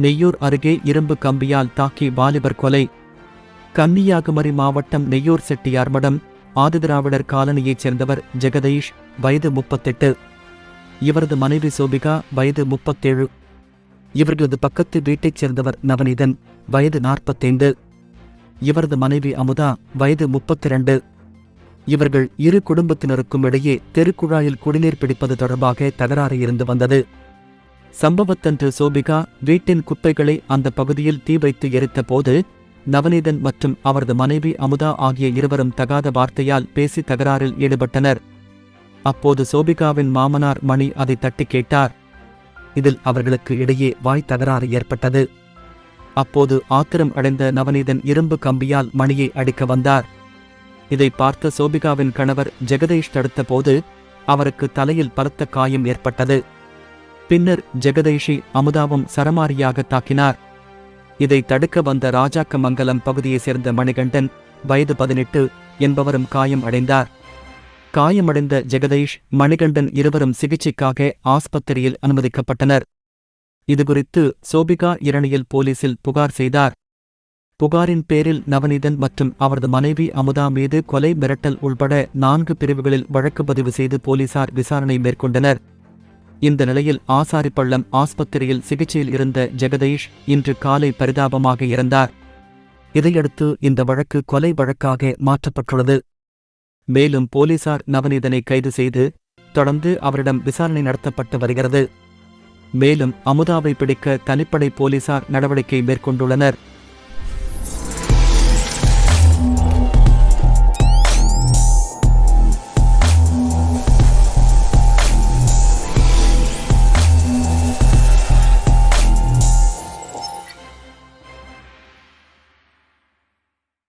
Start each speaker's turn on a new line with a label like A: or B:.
A: நெய்யூர் அருகே இரும்பு கம்பியால் தாக்கி வாலிபர் கொலை. கன்னியாகுமரி மாவட்டம் நெய்யூர் செட்டியார் மடம் ஆதிதிராவிடர் காலனியைச் சேர்ந்தவர் ஜெகதீஷ் வயது முப்பத்தெட்டு. இவரது மனைவி சோபிகா வயது முப்பத்தேழு. இவர்களது பக்கத்து வீட்டைச் சேர்ந்தவர் நவநீதன் வயது நாற்பத்தைந்து. இவரது மனைவி அமுதா வயது முப்பத்திரண்டு. இவர்கள் இரு குடும்பத்தினருக்கும் இடையே தெருக்குழாயில் குடிநீர் பிடிப்பது தொடர்பாக தகராறு இருந்து வந்தது. சம்பவத்தன்று சோபிகா வீட்டின் குப்பைகளை அந்த பகுதியில் தீ வைத்து எரித்தபோது நவநீதன் மற்றும் அவரது மனைவி அமுதா ஆகிய இருவரும் தகாத வார்த்தையால் பேசி தகராறில் ஈடுபட்டனர். அப்போது சோபிகாவின் மாமனார் மணி அதை தட்டி கேட்டார். இதில் அவர்களுக்கு இடையே வாய் தகராறு ஏற்பட்டது. அப்போது ஆத்திரம் அடைந்த நவநீதன் இரும்பு கம்பியால் மணியை அடிக்க வந்தார். இதை பார்த்த சோபிகாவின் கணவர் ஜெகதீஷ் தடுத்தபோது அவருக்கு தலையில் பலத்த காயம் ஏற்பட்டது. பின்னர் ஜெகதேஷி அமுதாவும் சரமாரியாக தாக்கினார். இதை தடுக்க வந்த ராஜாக்கமங்கலம் பகுதியைச் சேர்ந்த மணிகண்டன் வயது பதினெட்டு என்பவரும் காயம் அடைந்தார். காயமடைந்த ஜெகதீஷ் மணிகண்டன் இருவரும் சிகிச்சைக்காக ஆஸ்பத்திரியில் அனுமதிக்கப்பட்டனர். இதுகுறித்து சோபிகா இரணியல் போலீசில் புகார் செய்தார். புகாரின் பேரில் நவநீதன் மற்றும் அவரது மனைவி அமுதா மீது கொலை மிரட்டல் உள்பட நான்கு பிரிவுகளில் வழக்கு பதிவு செய்து போலீசார் விசாரணை மேற்கொண்டனர். இந்த நிலையில் ஆசாரிப்பள்ளம் ஆஸ்பத்திரியில் சிகிச்சையில் இருந்த ஜெகதீஷ் இன்று காலை பரிதாபமாக இறந்தார். இதையடுத்து இந்த வழக்கு கொலை வழக்காக மாற்றப்பட்டுள்ளது. மேலும் போலீசார் நவநீதனை கைது செய்து தொடர்ந்து அவரிடம் விசாரணை நடத்தப்பட்டு வருகிறது. மேலும் அமுதாவை பிடிக்க தனிப்படை போலீசார் நடவடிக்கை மேற்கொண்டுள்ளனர்.